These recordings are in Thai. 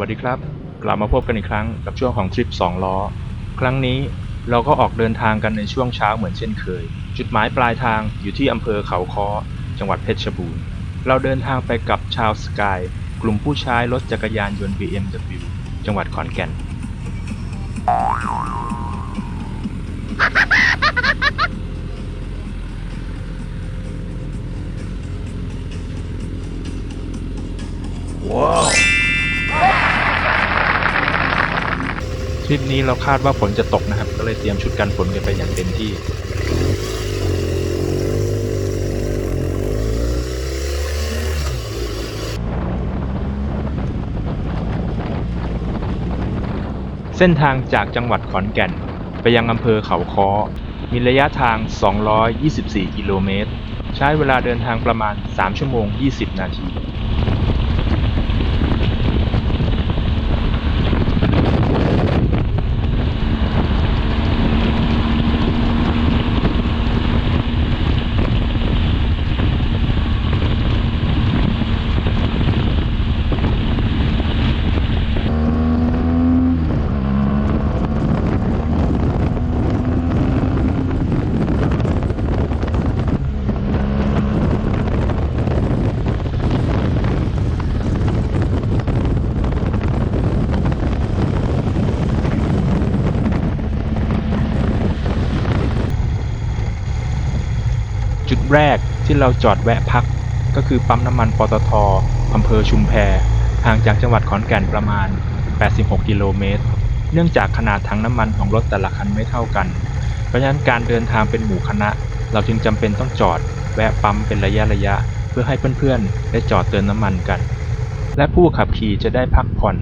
วัสดีครับ กลับมาพบกันอีกครั้งกับช่วงของทริป 2 ล้อ ครั้งนี้เราก็ออกเดินทางกันในช่วงเช้าเหมือนเช่นเคย จุดหมายปลายทางอยู่ที่อำเภอเขาค้อ จังหวัดเพชรบูรณ์ เราเดินทางไปกับชาวสกาย กลุ่มผู้ใช้รถจักรยานยนต์ BMW จังหวัดขอนแก่น ว้า ทริปนี้เราคาดว่าฝนจะตกนะครับ ก็เลยเตรียมชุดกันฝนกันไปอย่างเต็มที่เส้นทางจากจังหวัดขอนแก่น ไปยังอำเภอเขาค้อ มีระยะทาง 224 กิโลเมตร ใช้เวลาเดินทางประมาณ 3 ชั่วโมง 20 นาที แรกที่เราจอดแวะพัก ก็คือปั๊มน้ำมันปตทอำเภอชุมแพห่างจากจังหวัดขอนแก่นประมาณ 86 กิโลเมตร เนื่องจากขนาดถังน้ำมันของรถแต่ละคันไม่เท่ากัน เพราะฉะนั้นการเดินทางเป็นหมู่คณะ เราจึงจำเป็นต้องจอดแวะปั๊มเป็นระยะระยะ เพื่อให้เพื่อนๆ ได้จอดเติมน้ำมันกัน และผู้ขับขี่จะได้พักผ่อน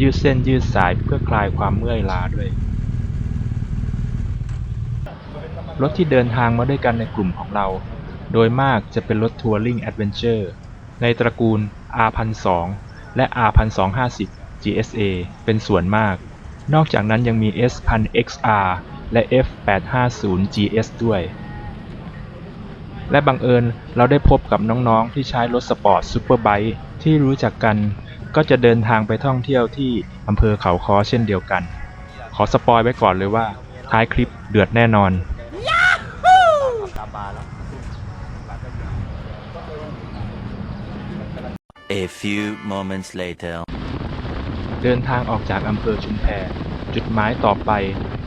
ยืดเส้นยืดสายเพื่อคลายความเมื่อยล้าด้วยรถที่เดินทางมาด้วยกันในกลุ่มของเรา โดยมากจะเป็นรถทัวริงแอดเวนเจอร์ในตระกูล R1002 และ R1250 GSA เป็นส่วนมาก นอกจากนั้นยังมี S1000XR และ F850 GS ด้วย และบังเอิญเราได้พบกับน้องๆ ที่ใช้รถสปอร์ตซูเปอร์ไบค์ที่รู้จักกัน ก็จะเดินทางไปท่องเที่ยวที่อำเภอเขาคอเช่นเดียวกัน ขอสปอยไว้ก่อนเลยว่า ท้ายคลิปเดือดแน่นอน A few moments later. เดินทางออกจากอำเภอชุมแพ จุดหมายต่อไป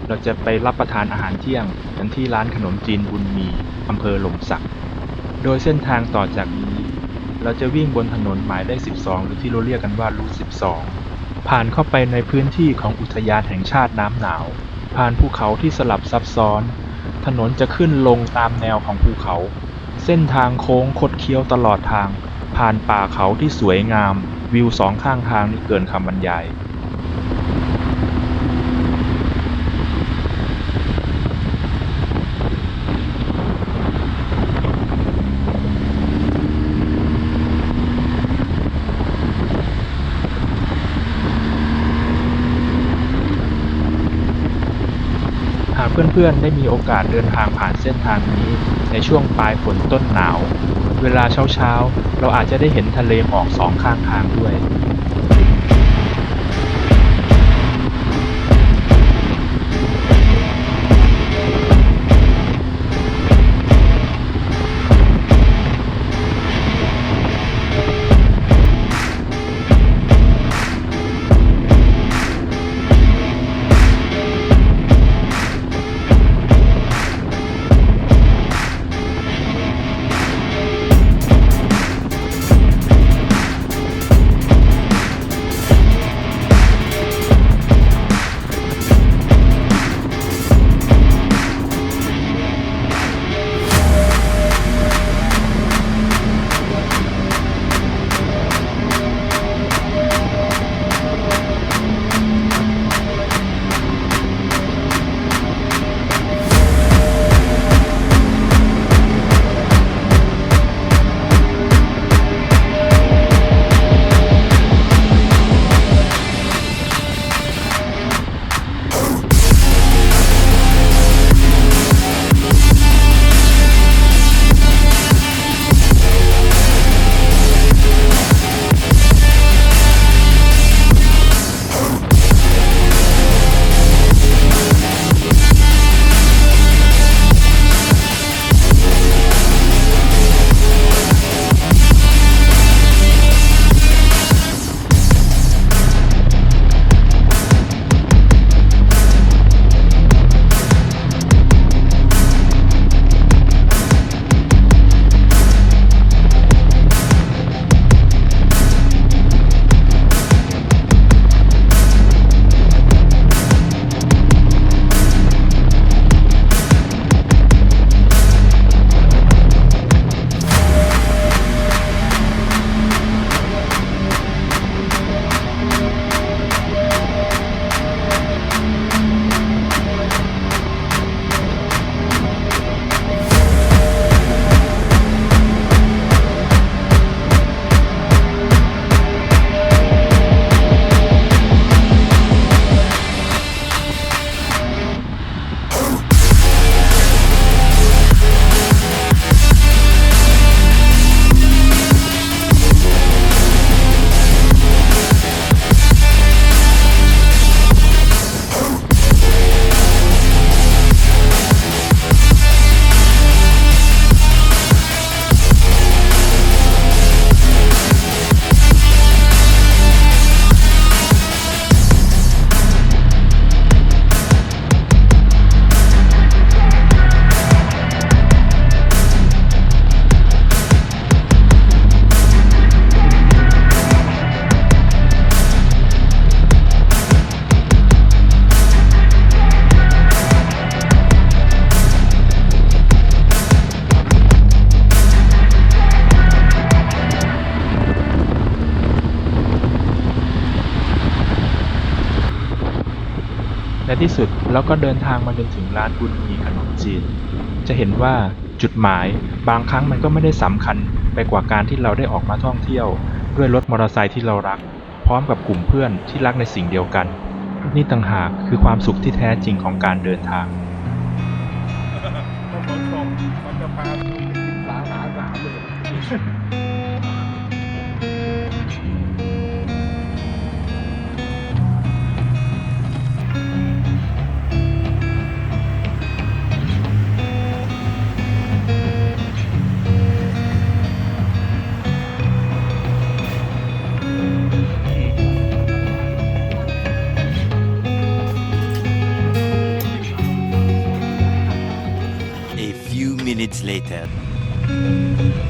เราจะไปรับประทานอาหารเที่ยงกันที่ร้านขนมจีนบุญมีอำเภอหล่มสัก โดยเส้นทางต่อจากนี้ เราจะวิ่งบนถนนหมายเลข 12 หรือที่เราเรียกกันว่ารูท12 ผ่านเข้าไปในพื้นที่ของอุทยานแห่งชาติน้ำหนาว ผ่านภูเขาที่สลับซับซ้อน ถนนจะขึ้นลงตามแนวของภูเขา เส้นทางโค้งคดเคี้ยวตลอดทาง ผ่านป่าเขาที่สวยงาม วิวสองข้างทางนี่เกินคำบรรยายหากเพื่อนๆ ได้มีโอกาสเดินทางผ่านเส้นทางนี้ ในช่วงปลายฝนต้นหนาว เวลาเช้าๆ เราอาจจะได้เห็นทะเลหมอกสองข้างทางด้วย ที่สุดเราก็เดินทางมาจนถึงร้านบุญมีขนมจีน จะเห็นว่าจุดหมายบางครั้งมันก็ไม่ได้สำคัญไปกว่าการที่เราได้ออกมาท่องเที่ยว ด้วยรถมอเตอร์ไซค์ที่เรารัก พร้อมกับกลุ่มเพื่อนที่รักในสิ่งเดียวกัน นี่ต่างหากคือความสุขที่แท้จริงของการเดินทางมันจะพาไปกินสาขาสามเลย Ten.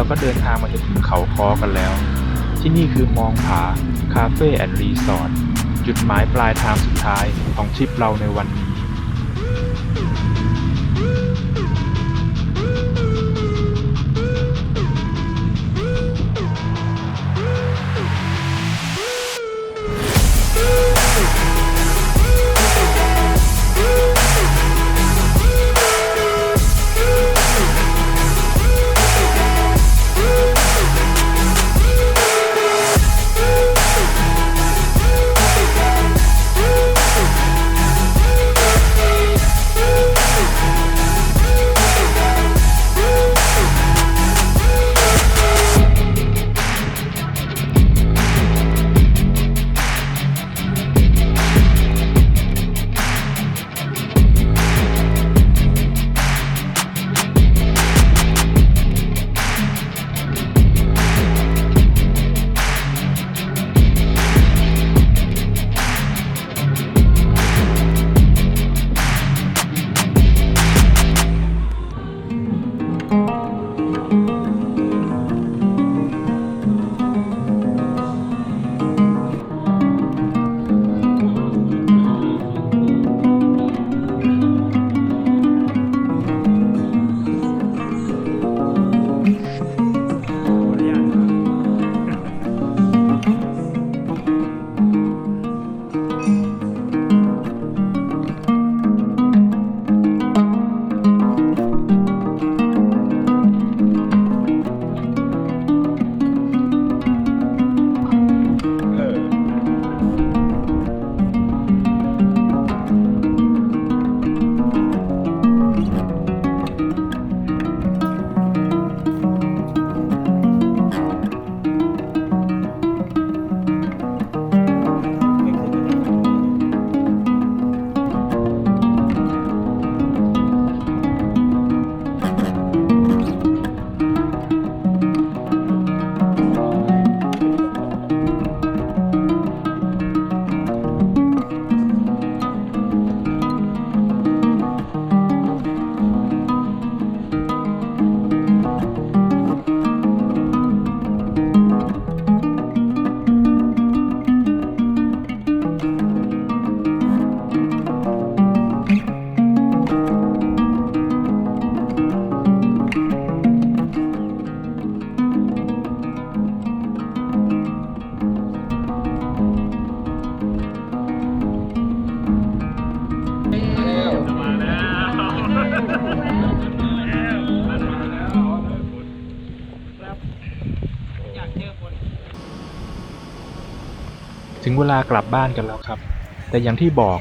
แล้วก็เดินทางมาจนถึงเขาคอกันแล้ว ที่นี่คือมองผาคาเฟ่แอนด์รีสอร์ทจุดหมายปลายทางสุดท้ายของทริปเราในวันนี้ ถึงเวลากลับบ้านกันแล้วครับ แต่อย่างที่บอก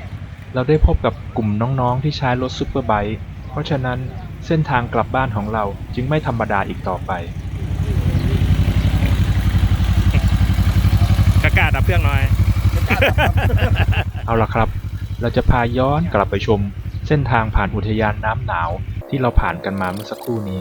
เราได้พบกับกลุ่มน้องๆที่ใช้รถซูเปอร์ไบค์เพราะฉะนั้นเส้นทางกลับบ้านของเราจึงไม่ธรรมดาอีกต่อไป กากาดับเครื่องหน่อย เอาละครับ เราจะพาย้อนกลับไปชม เส้นทางผ่านอุทยานน้ำหนาวที่เราผ่านกันมาเมื่อสักครู่นี้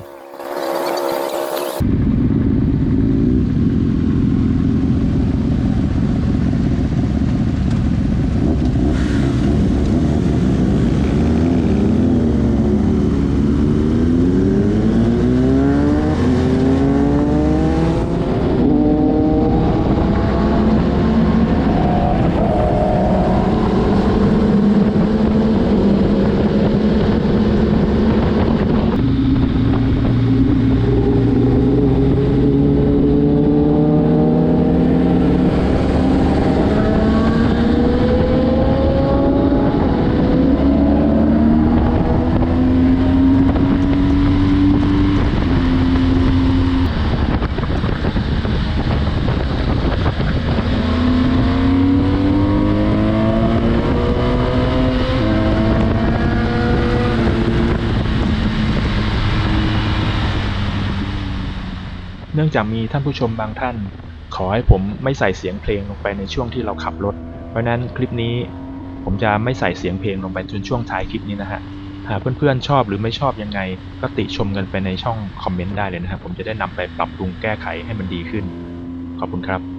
จะมีท่านผู้ชมบางท่าน ขอให้ผมไม่ใส่เสียงเพลงลงไปในช่วงที่เราขับรถ เพราะฉะนั้นคลิปนี้ผมจะไม่ใส่เสียงเพลงลงไปจนช่วงท้ายคลิปนี้นะฮะ หากเพื่อนๆชอบหรือไม่ชอบยังไง ก็ติชมกันไปในช่องคอมเมนต์ได้เลยนะครับผมจะได้นำไปปรับปรุงแก้ไขให้มันดีขึ้น ขอบคุณครับ